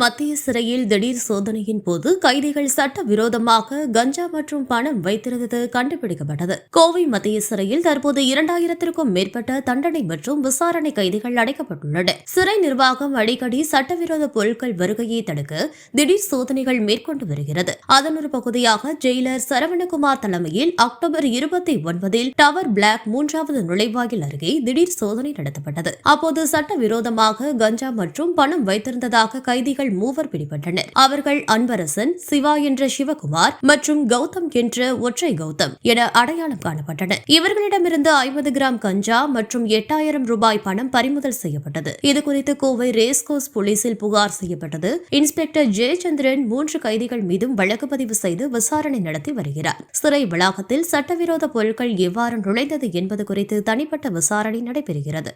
மத்திய சிறையில் திடீர் சோதனையின் போது கைதிகள் சட்டவிரோதமாக கஞ்சா மற்றும் பணம் வைத்திருந்தது கண்டுபிடிக்கப்பட்டது. கோவை மத்திய சிறையில் தற்போது இரண்டாயிரத்திற்கும் மேற்பட்ட தண்டனை மற்றும் விசாரணை கைதிகள் அடைக்கப்பட்டுள்ளன. சிறை நிர்வாகம் அடிக்கடி சட்டவிரோத பொருட்கள் வருகையை தடுக்க திடீர் சோதனைகள் மேற்கொண்டு வருகிறது. அதன் ஒரு பகுதியாக ஜெயிலர் சரவணகுமார் தலைமையில் அக்டோபர் இருபத்தி ஒன்பதில் டவர் பிளாக் மூன்றாவது நுழைவாயில் அருகே திடீர் சோதனை நடத்தப்பட்டது. அப்போது சட்டவிரோதமாக கஞ்சா மற்றும் பணம் வைத்திருந்ததாக கைதிகள் மூவர் பிடிபட்டனர். அவர்கள் அன்பரசன் சிவா என்ற சிவகுமார் மற்றும் கௌதம் என்ற ஒற்றை கௌதம் என அடையாளம் காணப்பட்டனர் இவர்களிடமிருந்து ஐம்பது கிராம் கஞ்சா மற்றும் எட்டாயிரம் ரூபாய் பணம் பறிமுதல் செய்யப்பட்டது. இதுகுறித்து கோவை ரேஸ்கோஸ் போலீசில் புகார் செய்யப்பட்டது. இன்ஸ்பெக்டர் ஜெயச்சந்திரன் மூன்று கைதிகள் மீதும் வழக்கு பதிவு செய்து விசாரணை நடத்தி வருகிறார். சிறை வளாகத்தில் சட்டவிரோத பொருட்கள் எவ்வாறு நுழைந்தது என்பது குறித்து தனிப்பட்ட விசாரணை நடைபெறுகிறது.